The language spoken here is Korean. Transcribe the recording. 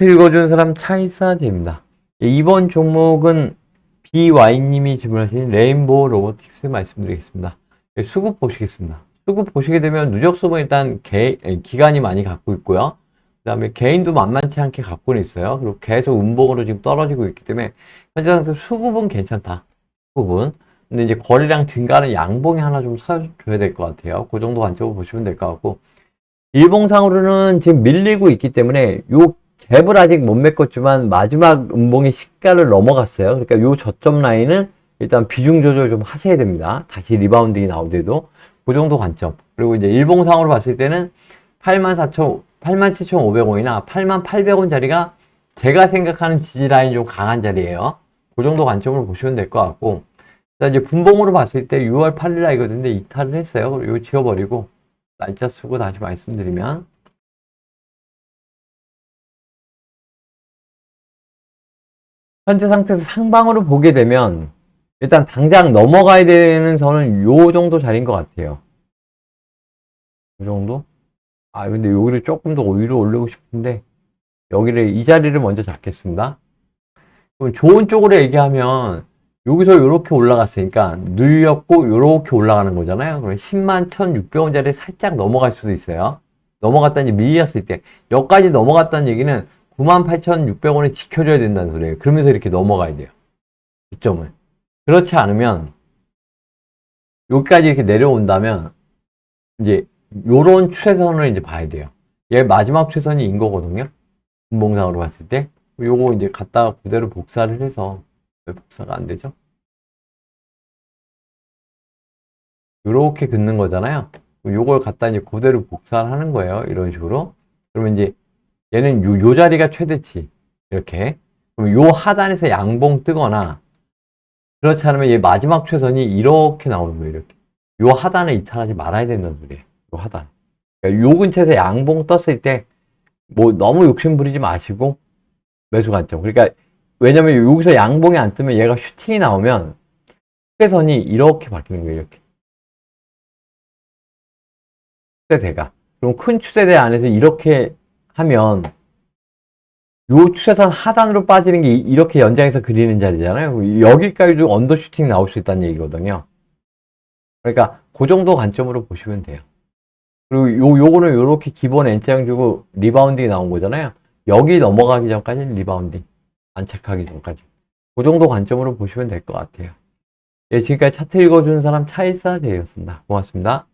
차트 읽어주는 사람 차이사제입니다. 예, 이번 종목은 BY님이 질문하신 레인보우 로보틱스 말씀드리겠습니다. 예, 수급 보시겠습니다. 수급 보시게 되면 누적 수분 일단 개, 예, 기간이 많이 갖고 있고요. 그 다음에 개인도 만만치 않게 갖고는 있어요. 그리고 계속 음봉으로 지금 떨어지고 있기 때문에 현재 상태 수급은 괜찮다. 수급은. 근데 이제 거래량 증가는 양봉이 하나 좀 사줘야 될 것 같아요. 그 정도 관점으로 보시면 될 것 같고. 일봉상으로는 지금 밀리고 있기 때문에 요 갭을 아직 못 메꿨지만 마지막 음봉의 시가를 넘어갔어요. 그러니까 요 저점 라인은 일단 비중 조절 좀 하셔야 됩니다. 다시 리바운딩이 나오더라도 그 정도 관점. 그리고 이제 일봉상으로 봤을 때는 84,000, 87,500원이나 88,800원 자리가 제가 생각하는 지지 라인 좀 강한 자리예요. 그 정도 관점으로 보시면 될 것 같고. 자, 이제 분봉으로 봤을 때 6월 8일 날이거든요. 이탈을 했어요. 이거 지워버리고 날짜 쓰고 다시 말씀드리면 현재 상태에서 상방으로 보게 되면 일단 당장 넘어가야 되는 선은 요 정도 자리인 것 같아요. 이 정도? 아 근데 여기를 조금 더 위로 올리고 싶은데 여기를 이 자리를 먼저 잡겠습니다. 그럼 좋은 쪽으로 얘기하면 여기서 이렇게 올라갔으니까 눌렸고 이렇게 올라가는 거잖아요. 그럼 10만 1,600원짜리 살짝 넘어갈 수도 있어요. 넘어갔다니 밀렸을 때 여기까지 넘어갔다는 얘기는 98,600원에 지켜줘야 된다는 소리예요. 그러면서 이렇게 넘어가야 돼요. 이점을. 그렇지 않으면 여기까지 이렇게 내려온다면 이제 요런 추세선을 이제 봐야 돼요. 얘 마지막 추세선이 인 거거든요. 분봉상으로 봤을 때 요거 이제 갖다가 그대로 복사를 해서 왜 복사가 안 되죠? 요렇게 긋는 거잖아요. 요걸 갖다 이제 그대로 복사를 하는 거예요. 이런 식으로. 그러면 이제 얘는 요, 요 자리가 최대치. 이렇게. 그럼 요 하단에서 양봉 뜨거나, 그렇지 않으면 얘 마지막 최선이 이렇게 나오는 거예요. 이렇게. 요 하단에 이탈하지 말아야 된다는 소리예요. 요 하단. 그러니까 요 근처에서 양봉 떴을 때, 뭐 너무 욕심 부리지 마시고, 매수 관점. 그러니까, 왜냐면 여기서 양봉이 안 뜨면 얘가 슈팅이 나오면, 최선이 이렇게 바뀌는 거예요. 이렇게. 추세대가. 그럼 큰 추세대 안에서 이렇게 하면 요 추세선 하단으로 빠지는 게 이- 이렇게 연장해서 그리는 자리잖아요. 여기까지도 언더슈팅 나올 수 있다는 얘기거든요. 그러니까 그 정도 관점으로 보시면 돼요. 그리고 요 요거는 요렇게 기본 N자형 주고 리바운딩이 나온 거잖아요. 여기 넘어가기 전까지 리바운딩 안착하기 전까지 그 정도 관점으로 보시면 될 것 같아요. 예, 지금까지 차트 읽어주는 사람 차일사제였습니다. 고맙습니다.